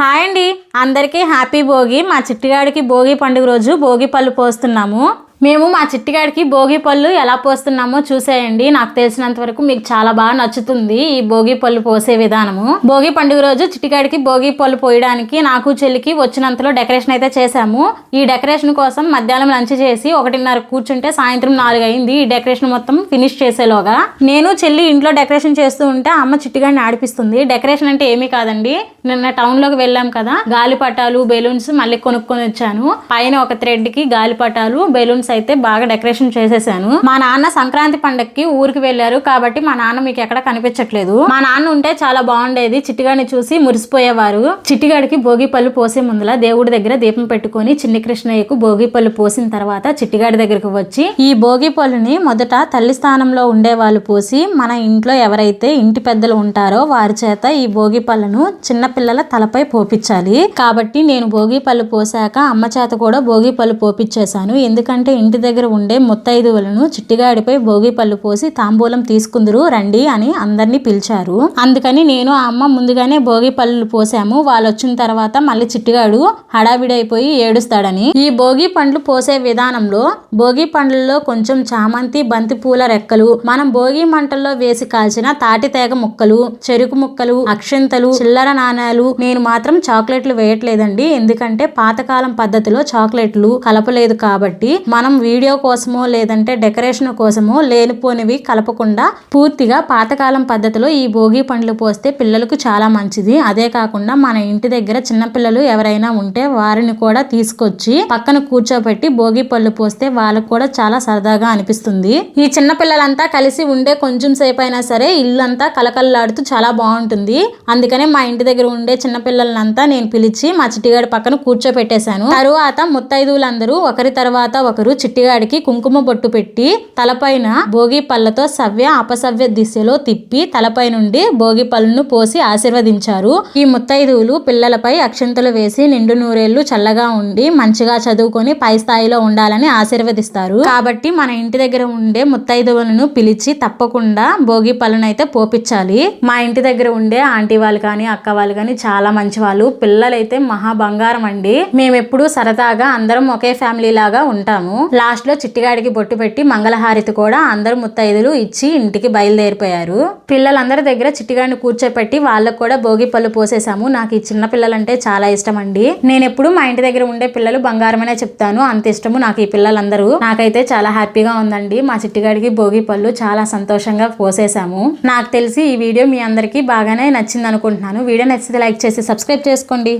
Hi అండి. అందరికీ happy Bhogi. మా చిట్టిగాడికి భోగి పండుగ రోజు భోగి పళ్ళు పోస్తున్నాము. మేము మా చిట్టిగాడికి భోగి పళ్ళు ఎలా పోస్తున్నామో చూసేయండి. నాకు తెలిసినంత వరకు మీకు చాలా బాగా నచ్చుతుంది ఈ భోగి పళ్ళు పోసే విధానము. భోగి పండుగ రోజు చిట్టిగాడికి భోగి పళ్ళు పోయడానికి నాకు చెల్లికి వచ్చినంతలో డెకరేషన్ అయితే చేశాము. ఈ డెకరేషన్ కోసం మధ్యాహ్నం లంచ్ చేసి ఒకటిన్నర కూర్చుంటే సాయంత్రం నాలుగు అయింది. ఈ డెకరేషన్ మొత్తం ఫినిష్ చేసేలోగా నేను చెల్లి ఇంట్లో డెకరేషన్ చేస్తూ ఉంటే అమ్మ చిట్టిగాడిని ఆడిపిస్తుంది. డెకరేషన్ అంటే ఏమీ కాదండి. నిన్న టౌన్లోకి వెళ్ళాం కదా. గాలిపటాలు బెలూన్స్ మళ్ళీ కొనుక్కొని వచ్చాను. పైన ఒక థ్రెడ్కి గాలిపటాలు బెలూన్స్ అయితే బాగా డెకరేషన్ చేసేసాను. మా నాన్న సంక్రాంతి పండక్కి ఊరికి వెళ్ళారు కాబట్టి మా నాన్న మీకు ఎక్కడ కనిపించట్లేదు. మా నాన్న ఉంటే చాలా బాగుండేది. చిట్టిగాడిని చూసి మురిసిపోయేవారు. చిట్టిగాడికి భోగి పళ్ళు పోసే ముందులా దేవుడి దగ్గర దీపం పెట్టుకొని చిన్ని కృష్ణయ్యకు భోగి పళ్ళు పోసిన తర్వాత చిట్టిగాడి దగ్గరకు వచ్చి ఈ భోగి పళ్ళుని మొదట తల్లి స్థానంలో ఉండే వాళ్ళు పోసి మన ఇంట్లో ఎవరైతే ఇంటి పెద్దలు ఉంటారో వారి చేత ఈ భోగి పళ్ళను చిన్న పిల్లల తలపై పోపించాలి కాబట్టి నేను భోగి పళ్ళు పోసాక అమ్మ చేత కూడా భోగి పళ్ళు పోపించేశాను ఎందుకంటే ఇంటి దగ్గర ఉండే ముత్తైదువులను చిట్టిగాడిపై భోగి పళ్ళు పోసి తాంబూలం తీసుకుందరు రండి అని అందరినీ పిలిచారు. అందుకని నేను ఆ అమ్మ ముందుగానే భోగి పళ్ళు పోసాము. వాళ్ళు వచ్చిన తర్వాత మళ్ళీ చిట్టిగాడు హడావిడైపోయి ఏడుస్తాడని. ఈ భోగి పండ్లు పోసే విధానంలో భోగి పండ్లలో కొంచెం చామంతి బంతి పూల రెక్కలు మనం భోగి మంటల్లో వేసి కాల్చిన తాటి తేగ ముక్కలు చెరుకు ముక్కలు అక్షంతలు చిల్లర నాణాలు నేను మాత్రం చాక్లెట్లు వేయట్లేదండి. ఎందుకంటే పాతకాలం పద్ధతిలో చాక్లెట్లు కలపలేదు కాబట్టి మనం వీడియో కోసమో లేదంటే డెకరేషన్ కోసమో లేనిపోనివి కలపకుండా పూర్తిగా పాతకాలం పద్ధతిలో ఈ భోగి పండ్లు పోస్తే పిల్లలకు చాలా మంచిది. అదే కాకుండా మన ఇంటి దగ్గర చిన్న పిల్లలు ఎవరైనా ఉంటే వారిని కూడా తీసుకొచ్చి పక్కన కూర్చోబెట్టి భోగి పళ్ళు పోస్తే వాళ్ళకు కూడా చాలా సరదాగా అనిపిస్తుంది. ఈ చిన్న పిల్లలంతా కలిసి ఉండే కొంచెం సేపు అయినా సరే ఇల్లంతా కలకల్లాడుతూ చాలా బాగుంటుంది. అందుకనే మా ఇంటి దగ్గర ఉండే చిన్నపిల్లలంతా నేను పిలిచి మా చిట్టిగాడి పక్కన కూర్చోపెట్టేశాను తరువాత ముత్తైదువులందరూ ఒకరి తర్వాత ఒకరు చిట్టిగాడికి కుంకుమ బొట్టు పెట్టి తలపైన భోగి పళ్ళతో సవ్య అపసవ్య దిశలో తిప్పి తలపై నుండి భోగి పళ్ళను పోసి ఆశీర్వదించారు. ఈ ముత్తైదువులు పిల్లలపై అక్షంతలు వేసి నిండు నూరేళ్ళు చల్లగా ఉండి మంచిగా చదువుకొని పై స్థాయిలో ఉండాలని ఆశీర్వదిస్తారు. కాబట్టి మన ఇంటి దగ్గర ఉండే ముత్తైదువులను పిలిచి తప్పకుండా భోగి పళ్ళను అయితే పోపించాలి మా ఇంటి దగ్గర ఉండే ఆంటీ వాళ్ళు కానీ అక్క వాళ్ళు కానీ చాలా మంచి వాళ్ళు పిల్లలైతే మహా బంగారం అండి. మేము ఎప్పుడు సరదాగా అందరం ఒకే ఫ్యామిలీ లాగా ఉంటాము. లాస్ట్లో చిట్టిగాడికి బొట్టు పెట్టి మంగళహారతి కూడా అందరు ముత్తైదులు ఇచ్చి ఇంటికి బయలుదేరిపోయారు. పిల్లలందరి దగ్గర చిట్టిగాడిని కూర్చోపెట్టి వాళ్ళకు కూడా భోగి పళ్ళు పోసేసాము నాకు ఈ చిన్న పిల్లలంటే చాలా ఇష్టం అండి. నేను ఎప్పుడు మా ఇంటి దగ్గర ఉండే పిల్లలు బంగారమనే చెప్తాను. అంత ఇష్టము నాకు ఈ పిల్లలందరూ. నాకైతే చాలా హ్యాపీగా ఉందండి. మా చిట్టిగాడికి భోగి పళ్ళు చాలా సంతోషంగా పోసేసాము నాకు తెలిసి ఈ వీడియో మీ అందరికీ బాగానే నచ్చింది అనుకుంటున్నాను వీడియో నచ్చితే లైక్ చేసి సబ్స్క్రైబ్ చేసుకోండి.